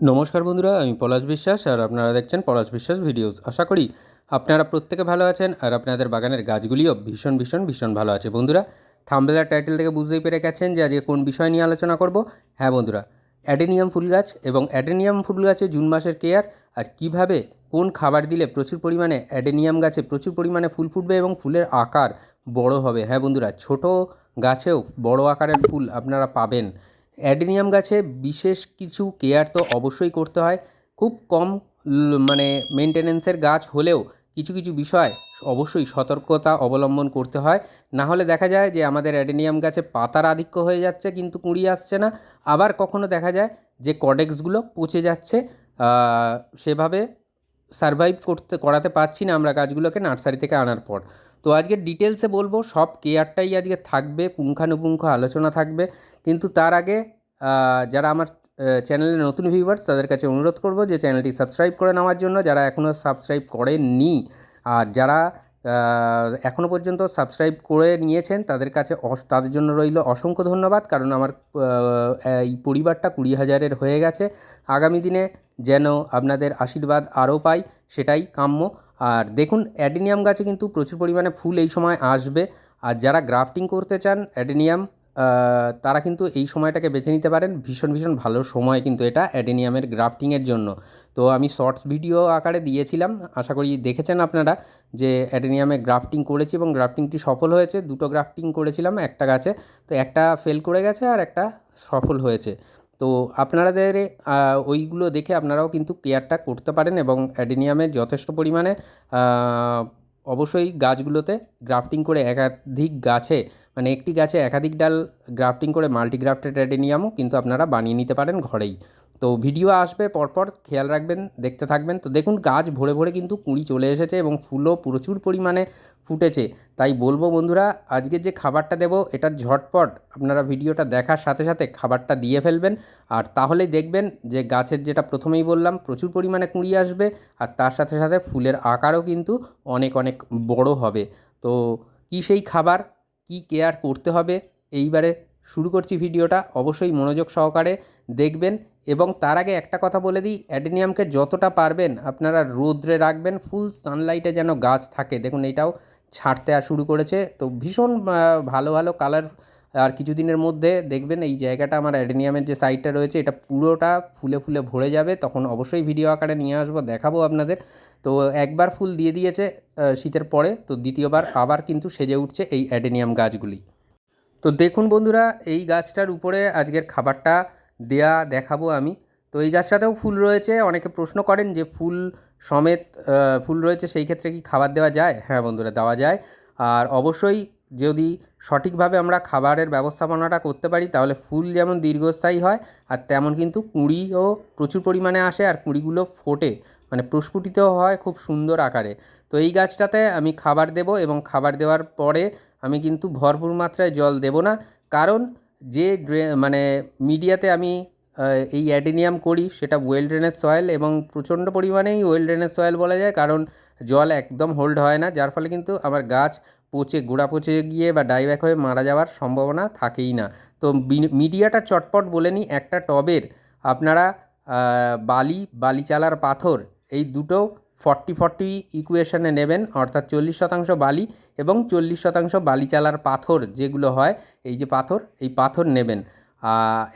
নমস্কার বন্ধুরা, আমি পলাশ বিশ্বাস আর আপনারা দেখছেন পলাশ বিশ্বাস ভিডিওস। আশা করি আপনারা প্রত্যেকে ভালো আছেন আর আপনাদের বাগানের গাছগুলিও ভীষণ ভীষণ ভীষণ ভালো আছে। বন্ধুরা থাম্বেলার টাইটেল থেকে বুঝতেই পেরে গেছেন যে আজকে কোন বিষয় নিয়ে আলোচনা করব। হ্যাঁ বন্ধুরা, অ্যাডেনিয়াম ফুল গাছ এবং অ্যাডেনিয়াম ফুল গাছে জুন মাসের কেয়ার আর কীভাবে কোন খাবার দিলে প্রচুর পরিমাণে অ্যাডেনিয়াম গাছে প্রচুর পরিমাণে ফুল ফুটবে এবং ফুলের আকার বড় হবে। হ্যাঁ বন্ধুরা, ছোট গাছেও বড় আকারের ফুল আপনারা পাবেন। অ্যাডেনিয়াম গাছে বিশেষ কিছু কেয়ার তো অবশ্যই করতে হয়। খুব কম মানে মেনটেনেন্সের গাছ হলেও কিছু কিছু বিষয় অবশ্যই সতর্কতা অবলম্বন করতে হয়। না হলে দেখা যায় যে আমাদের অ্যাডেনিয়াম গাছে পাতার আধিক্য হয়ে যাচ্ছে, কিন্তু কুঁড়ি আসছে না। আবার কখনো দেখা যায় যে কডেক্সগুলো পচে যাচ্ছে। সেভাবে সারভাইভ করতে, করাতে পারছি না আমরা গাছগুলোকে নার্সারি থেকে আনার পর। তো আজকে ডিটেলসে বলব, সব কেয়ারটাই আজকে থাকবে, পুঙ্খানুপুঙ্খ আলোচনা থাকবে। কিন্তু তার আগে যারা আমার চ্যানেলে নতুন ভিউয়ার্স তাদের কাছে অনুরোধ করব যে চ্যানেলটি সাবস্ক্রাইব করে নেওয়ার জন্য। যারা এখনও সাবস্ক্রাইব করেননি, আর যারা এখনও পর্যন্ত সাবস্ক্রাইব করে নিয়েছেন, তাদের কাছে তাদের জন্য রইল অসংখ্য ধন্যবাদ। কারণ আমার এই পরিবারটা কুড়ি হাজারের হয়ে গেছে। আগামী দিনে যেন আপনাদের আশীর্বাদ আরও পাই, সেটাই কাম্য। আর দেখুন, অ্যাডেনিয়াম গাছে কিন্তু প্রচুর পরিমাণে ফুল এই সময় আসবে। আর যারা গ্রাফটিং করতে চান, অ্যাডেনিয়াম তারা কিন্তু এই সময়টাকে বেছে নিতে পারেন। ভীষণ ভীষণ ভালো সময় কিন্তু এটা অ্যাডেনিয়ামের গ্রাফটিংয়ের জন্য। তো আমি শর্টস ভিডিও আকারে দিয়েছিলাম। আশা করি দেখেছেন আপনারা যে অ্যাডেনিয়ামে গ্রাফটিং করেছি এবং গ্রাফটিংটি সফল হয়েছে। দুটো গ্রাফটিং করেছিলাম একটা গাছে। তো একটা ফেল করে গেছে আর একটা সফল হয়েছে। তো আপনাদের আহ, ওইগুলো দেখে আপনারাও কিন্তু কেয়ারটা করতে পারেন এবং অ্যাডেনিয়ামের যথেষ্ট পরিমাণে অবশ্যই গাছগুলোতে গ্রাফটিং করে একাধিক গাছে মানে একটি গাছে একাধিক ডাল গ্রাফটিং করে মাল্টিগ্রাফটেড অ্যাডেনিয়ামও কিন্তু আপনারা বানিয়ে নিতে পারেন ঘরেই। তো ভিডিও আসবে পরপর, খেয়াল রাখবেন, দেখতে থাকবেন। তো দেখুন, গাছ ভরে ভরে কিন্তু কুঁড়ি চলে এসেছে এবং ফুলও প্রচুর পরিমাণে ফুটেছে। তাই বলব বন্ধুরা, আজকে যে খাবারটা দেবো, এটা ঝটপট আপনারা ভিডিওটা দেখার সাথে সাথে খাবারটা দিয়ে ফেলবেন। আর তাহলেই দেখবেন যে গাছের যেটা প্রথমেই বললাম, প্রচুর পরিমাণে কুঁড়ি আসবে আর তার সাথে সাথে ফুলের আকারও কিন্তু অনেক অনেক বড় হবে। তো কী সেই খাবার? কি কেয়ার করতে হবে? এইবারে শুরু করছি ভিডিওটা। অবশ্যই মনোযোগ সহকারে দেখবেন এবং তার আগে একটা কথা বলে দিই, অ্যাডেনিয়ামকে যতটা পারবেন আপনারা রোদ্রে রাখবেন, ফুল সানলাইটে যেন গাছ থাকে। দেখুন, এটাও ছাড়তে আর শুরু করেছে। তো ভীষণ ভালো ভালো কালার আর কিছুদিনের মধ্যে দেখবেন এই জায়গাটা আমার অ্যাডেনিয়ামের যে সাইডটা রয়েছে, এটা পুরোটা ফুলে ফুলে ভরে যাবে। তখন অবশ্যই ভিডিও আকারে নিয়ে আসব, দেখাবো আপনাদের। তো একবার ফুল দিয়ে দিয়েছে শীতের পরে, তো দ্বিতীয়বার আবার কিন্তু সেজে উঠছে এই অ্যাডেনিয়াম গাছগুলি। তো দেখুন বন্ধুরা, এই গাছটার উপরে আজকের খাবারটা দেয়া দেখাবো আমি। তো এই গাছটাতেও ফুল রয়েছে, অনেকে প্রশ্ন করেন যে ফুল সমেত ফুল রয়েছে, সেই ক্ষেত্রে কি খাবার দেওয়া যায়? হ্যাঁ বন্ধুরা, দেওয়া যায়। আর অবশ্যই যদি সঠিকভাবে আমরা খাবারের ব্যবস্থাপনাটা করতে পারি, তাহলে ফুল যেমন দীর্ঘস্থায়ী হয়, আর তেমন কিন্তু কুঁড়িও প্রচুর পরিমাণে আসে, আর কুঁড়িগুলো ফোটে। মানে প্রস্ফুটিত হয় খুব সুন্দর আকারে। তো এই গাছটাতে আমি খাবার দেব এবং খাবার দেওয়ার পরে আমি কিন্তু ভরপুর মাত্রায় জল দেব না। কারণ যে মানে মিডিয়াতে আমি এই অ্যাডেনিয়াম করি সেটা ওয়েল ড্রেনেজ সয়েল এবং প্রচণ্ড পরিমাণেই ওয়েল ড্রেনেজ সয়েল বলা যায় কারণ জল একদম হোল্ড হয় না, যার ফলে কিন্তু আমার গাছ পচে, গোড়া পচে গিয়ে বা ডাইব্যাক হয়ে মারা যাওয়ার সম্ভাবনা থাকেই না। তো মিডিয়াটা চটপট বলে নিই একটা টবের। আপনারা বালি বালি চালার পাথর এই দুটো ফর্টি ফর্টি ইকুয়েশনে নেবেন, অর্থাৎ চল্লিশ শতাংশ বালি এবং চল্লিশ শতাংশ বালি চালার পাথর যেগুলো হয়, এই যে পাথর, এই পাথর নেবেন।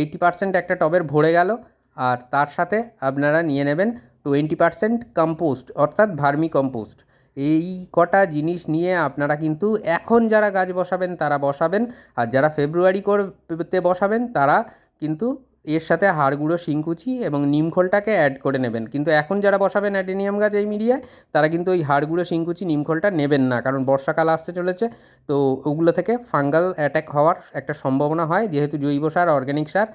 এইটি পার্সেন্ট একটা টবের ভরে গেল, আর তার সাথে আপনারা নিয়ে নেবেন টোয়েন্টি পার্সেন্ট কম্পোস্ট অর্থাৎ ভার্মি কম্পোস্ট এই কটা জিনিস নিয়ে আপনারা কিন্তু এখন যারা গাছ বসাবেন, তারা বসাবেন, আর যারা ফেব্রুয়ারি করতে বসাবেন, তারা কিন্তু এর সাথে হাড় গুঁড়ো শিংকুচি এবং নিমখোলটাকে অ্যাড করে নেবেন। কিন্তু এখন যারা বসাবেন অ্যাডেনিয়াম গাছ এই মিডিয়ায়, তারা কিন্তু ওই হাড় গুঁড়ো শিংকুচি নিমখোলটা নেবেন না। কারণ বর্ষাকাল আসতে চলেছে, তো ওগুলো থেকে ফাঙ্গাল অ্যাটাক হওয়ার একটা সম্ভাবনা হয়, যেহেতু জৈব সার অর্গ্যানিক সার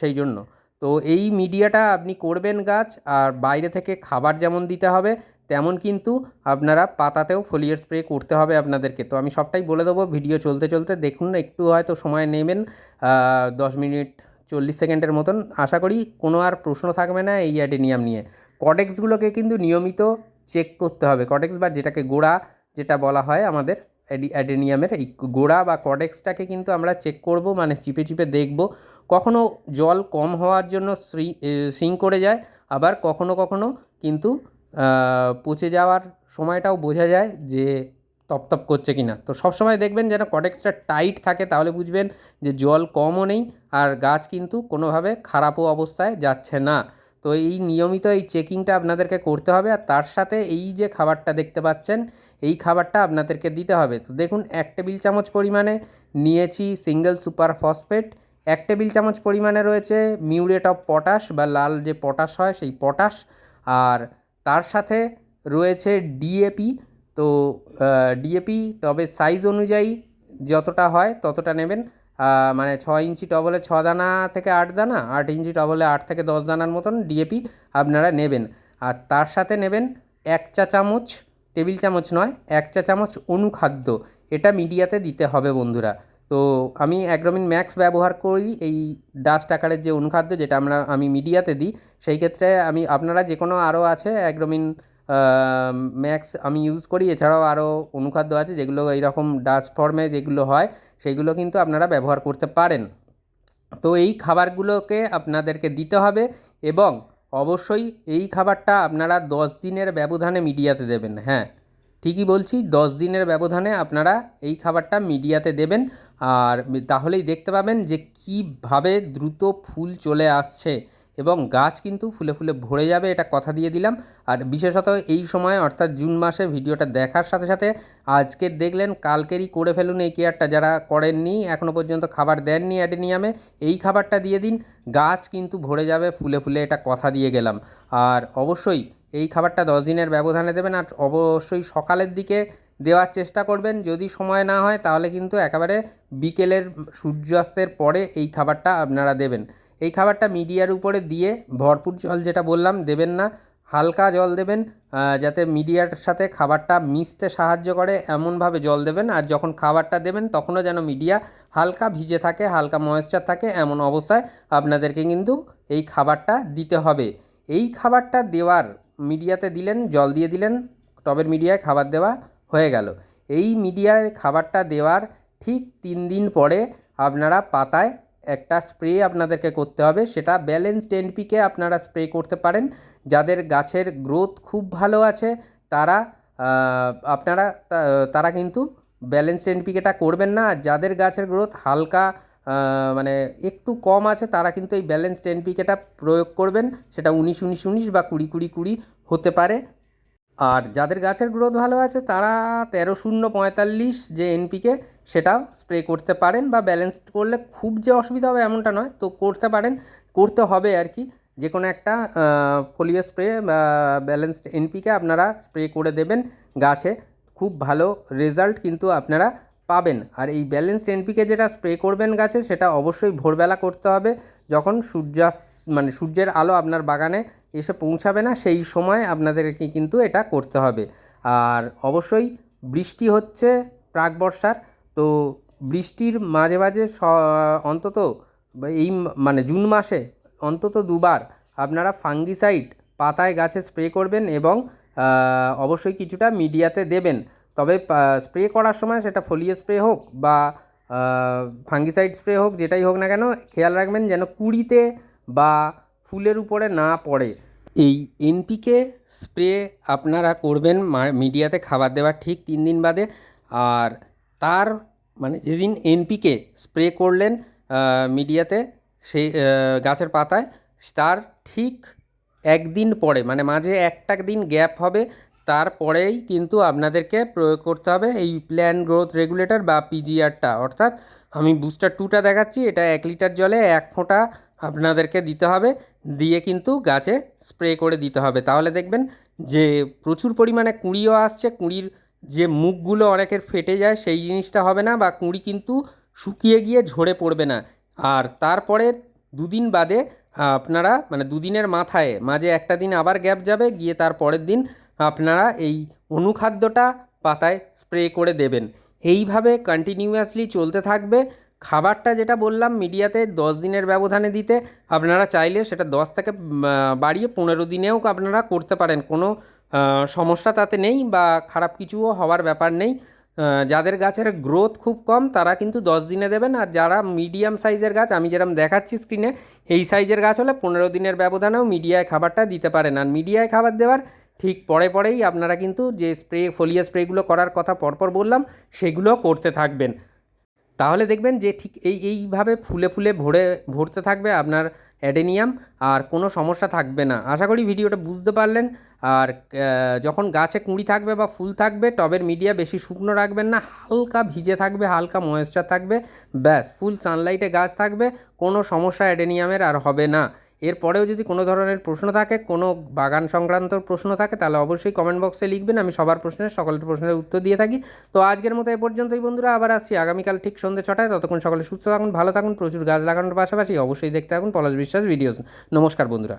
সেই জন্য। তো এই মিডিয়াটা আপনি করবেন গাছ, আর বাইরে থেকে খাবার যেমন দিতে হবে, তেমন কিন্তু আপনারা পাতাতেও ফোলিয়ার স্প্রে করতে হবে আপনাদেরকে। তো আমি সবটাই বলে দেবো, ভিডিও চলতে চলতে দেখুন, একটু হয়তো সময় নেবেন দশ মিনিট চল্লিশ সেকেন্ডের মতন। আশা করি কোনো আর প্রশ্ন থাকবে না এই অ্যাডেনিয়াম নিয়ে। কডেক্সগুলোকে কিন্তু নিয়মিত চেক করতে হবে। কডেক্স বা যেটাকে গোড়া যেটা বলা হয় আমাদের অ্যাডি, অ্যাডেনিয়ামের, এই গোড়া বা কডেক্সটাকে কিন্তু আমরা চেক করব মানে চিপে চিপে দেখব। কখনো জল কম হওয়ার জন্য সিং করে যায়, আবার কখনো কখনো কিন্তু পচে যাওয়ার সময়টাও বোঝা যায় যে তপতপ করছে কি না তো সবসময় দেখবেন যেন কটেক্সটা টাইট থাকে, তাহলে বুঝবেন যে জল কমও নেই আর গাছ কিন্তু কোনোভাবে খারাপও অবস্থায় যাচ্ছে না। তো এই নিয়মিত এই চেকিংটা আপনাদেরকে করতে হবে আর তার সাথে এই যে খাবারটা দেখতে পাচ্ছেন, এই খাবারটা আপনাদেরকে দিতে হবে। তো দেখুন, এক টেবিল চামচ পরিমাণে নিয়েছি সিঙ্গেল সুপার ফসফেট, এক টেবিল চামচ পরিমাণে রয়েছে মিউরেট অফ পটাশ বা লাল যে পটাশ হয়, সেই পটাশ, আর তার সাথে রয়েছে ডিএপি তো ডিএপি টবে সাইজ অনুযায়ী যতটা হয় ততটা নেবেন। মানে ছ ইঞ্চি টবলে ছ দানা থেকে আট দানা, আট ইঞ্চি টবলে আট থেকে দশ দানার মতন ডিএপি আপনারা নেবেন। আর তার সাথে নেবেন এক চা চামচ, টেবিল চামচ নয়, এক চা চামচ অনুখাদ্য। এটা মিডিয়াতে দিতে হবে বন্ধুরা। তো, আমি অ্যাগ্রোমিন ম্যাক্স ব্যবহার করি এই ডাস্ট আকারের যে অনুখাদ্য যেটা আমরা, আমি মিডিয়াতে দিই, সেই ক্ষেত্রে আমি, আপনারা যে কোনো আরও আছে অ্যাগ্রোমিন ম্যাক্স আমি ইউজ করি। এছাড়াও আরও অনুখাদ্য আছে যেগুলো এইরকম ডাস্ট ফর্মে যেগুলো হয় সেইগুলো কিন্তু আপনারা ব্যবহার করতে পারেন। তো এই খাবারগুলোকে আপনাদেরকে দিতে হবে এবং অবশ্যই এই খাবারটা আপনারা দশ দিনের ব্যবধানে মিডিয়াতে দেবেন। হ্যাঁ ঠিকই বলছি, দশ দিনের ব্যবধানে আপনারা এই খাবারটা মিডিয়াতে দেবেন। আর তাহলেই দেখতে পাবেন যে কীভাবে দ্রুত ফুল চলে আসছে। এবং গাছ কিন্তু ফুলে ফুলে ভরে যাবে, এটা কথা দিয়ে দিলাম। আর বিশেষত এই সময়, অর্থাৎ জুন মাসে ভিডিওটা দেখার সাথে সাথে আজকের দেখলেন, কালকেরই করে ফেলুন এই কেয়ারটা যারা করেননি এখনও পর্যন্ত খাবার দেননি অ্যাডেনিয়ামে, এই খাবারটা দিয়ে দিন, গাছ কিন্তু ভরে যাবে ফুলে ফুলে, এটা কথা দিয়ে গেলাম। আর অবশ্যই এই খাবারটা দশ দিনের ব্যবধানে দেবেন, আর অবশ্যই সকালের দিকে দেওয়ার চেষ্টা করবেন, যদি সময় না হয়, তাহলে কিন্তু একেবারে বিকেলের সূর্যাস্তের পরে এই খাবারটা আপনারা দেবেন। এই খাবারটা মিডিয়ার উপরে দিয়ে ভরপুর জল যেটা বললাম দেবেন না, হালকা জল দেবেন যাতে মিডিয়ার সাথে খাবারটা মিশতে সাহায্য করে, এমনভাবে জল দেবেন। আর যখন খাবারটা দেবেন, তখনও যেন মিডিয়া হালকা ভিজে থাকে, হালকা ময়েশ্চার থাকে, এমন অবস্থায় আপনাদেরকে কিন্তু এই খাবারটা দিতে হবে। এই খাবারটা দেওয়ার মিডিয়াতে দিলেন, জল দিয়ে দিলেন, টবের মিডিয়ায় খাবার দেওয়া হয়ে গেল। এই মিডিয়ায় খাবারটা দেওয়ার ঠিক তিন দিন পরে আপনারা পাতায় একটা স্প্রে আপনাদেরকে করতে হবে, সেটা ব্যালেন্সড এনপিকে আপনারা স্প্রে করতে পারেন। যাদের গাছের গ্রোথ খুব ভালো আছে, তারা আপনারা তারা কিন্তু ব্যালেন্সড এনপিকেটা করবেন না। আর যাদের গাছের গ্রোথ হালকা মানে একটু কম আছে, তারা কিন্তু এই ব্যালেন্সড এনপিকেটা প্রয়োগ করবেন। সেটা উনিশ উনিশ উনিশ বা কুড়ি কুড়ি কুড়ি হতে পারে। আর যাদের গাছের গ্রোথ ভালো আছে, তারা তেরো শূন্য পঁয়তাল্লিশ যে এনপিকে সেটাও স্প্রে করতে পারেন বা ব্যালেন্স করলে খুব যে অসুবিধা হবে এমনটা নয়। তো করতে পারেন, করতে হবে আর কি। যে কোনো একটা ফোলিও স্প্রে বা ব্যালেন্সড এনপিকে আপনারা স্প্রে করে দেবেন গাছে। খুব ভালো রেজাল্ট কিন্তু আপনারা পাবেন। আর এই ব্যালেন্সড এনপিকে যেটা স্প্রে করবেন গাছে, সেটা অবশ্যই ভোরবেলা করতে হবে। যখন সূর্যাস মানে সূর্যের আলো আপনার বাগানে এসে পৌঁছাবে না, সেই সময় আপনাদেরকে কিন্তু এটা করতে হবে। আর অবশ্যই বৃষ্টি হচ্ছে, প্রাক বর্ষার, তো বৃষ্টির মাঝে মাঝে অন্তত এই মানে জুন মাসে অন্তত দুবার আপনারা ফাঙ্গিসাইড পাতায় গাছে স্প্রে করবেন এবং অবশ্যই কিছুটা মিডিয়াতে দেবেন। তবে স্প্রে করার সময় সেটা ফোলিও স্প্রে হোক বা ফাঙ্গিসাইড স্প্রে হোক, যেটাই হোক না কেন, খেয়াল রাখবেন যেন কুড়িতে বা ফুলের উপরে না পড়ে। এই এনপিকে স্প্রে আপনারা করবেন মিডিয়াতে খাবার দেওয়ার ঠিক তিন দিন বাদে। আর তার মানে যেদিন এনপিকে স্প্রে করলেন মিডিয়াতে সেই গাছের পাতায়, তার ঠিক একদিন পরে মানে মাঝে একটা দিন গ্যাপ হবে, তারপরেই কিন্তু আপনাদেরকে প্রয়োগ করতে হবে এই প্ল্যান গ্রোথ রেগুলেটর বা পিজিআরটা। অর্থাৎ আমি বুস্টার টুটা দেখাচ্ছি, এটা এক লিটার জলে এক ফোঁটা আপনাদেরকে দিতে হবে। দিয়ে কিন্তু গাছে স্প্রে করে দিতে হবে। তাহলে দেখবেন যে প্রচুর পরিমাণে কুঁড়িও আসছে, কুঁড়ির যে মুখগুলো অনেকের ফেটে যায় সেই জিনিসটা হবে না বা কুঁড়ি কিন্তু শুকিয়ে গিয়ে ঝরে পড়বে না। আর তারপরে দুদিন বাদে আপনারা মানে দুদিনের মাথায় মাঝে একটা দিন আবার গ্যাপ যাবে, গিয়ে তার পরের দিন আপনারা এই অনুখাদ্যটা পাতায় স্প্রে করে দেবেন। এইভাবে কন্টিনিউয়াসলি চলতে থাকবে। খাবারটা যেটা বললাম মিডিয়াতে দশ দিনের ব্যবধানে দিতে আপনারা চাইলে সেটা দশ থেকে বাড়িয়ে পনেরো দিনেও আপনারা করতে পারেন। কোনো সমস্যা তাতে নেই বা খারাপ কিছুও হওয়ার ব্যাপার নেই। যাদের গাছের গ্রোথ খুব কম তারা কিন্তু দশ দিনে দেবেন আর যারা মিডিয়াম সাইজের গাছ, আমি যেরকম দেখাচ্ছি স্ক্রিনে এই সাইজের গাছ হলে পনেরো দিনের ব্যবধানেও মিডিয়ায় খাবারটা দিতে পারেন। আর মিডিয়ায় খাবার দেওয়ার ঠিক পরে পরেই আপনারা কিন্তু যে স্প্রে ফলিয়া স্প্রেগুলো করার কথা পরপর বললাম সেগুলো করতে থাকবেন। তাহলে দেখবেন যে ঠিক এই, এইভাবে ফুলে ফুলে ভরে, ভরতে থাকবে আপনার অ্যাডেনিয়াম আর কোনো সমস্যা থাকবে না। আশা করি ভিডিওটা বুঝতে পারলেন। আর যখন গাছে কুঁড়ি থাকবে বা ফুল থাকবে, টবের মিডিয়া বেশি শুকনো রাখবেন না, হালকা ভিজে থাকবে, হালকা ময়েশ্চার থাকবে, ব্যাস, ফুল সানলাইটে গাছ থাকবে, কোনো সমস্যা অ্যাডেনিয়ামের আর হবে না। এরপরেও যদি কোনো ধরনের প্রশ্ন থাকে, কোনো বাগান সংক্রান্ত প্রশ্ন থাকে, তাহলে অবশ্যই কমেন্ট বক্সে লিখবেন, আমি সবার প্রশ্নের, সকলের প্রশ্নের উত্তর দিয়ে থাকি। তো আজকের মতো এ পর্যন্তই বন্ধুরা, আবার আসছি আগামীকাল ঠিক সন্ধ্যে ছটায়। ততক্ষণ সকলে সুস্থ থাকুন, ভালো থাকুন, প্রচুর গাছ লাগানোর পাশাপাশি অবশ্যই দেখতে থাকুন পলাশ বিশ্বাস ভিডিওস নমস্কার বন্ধুরা।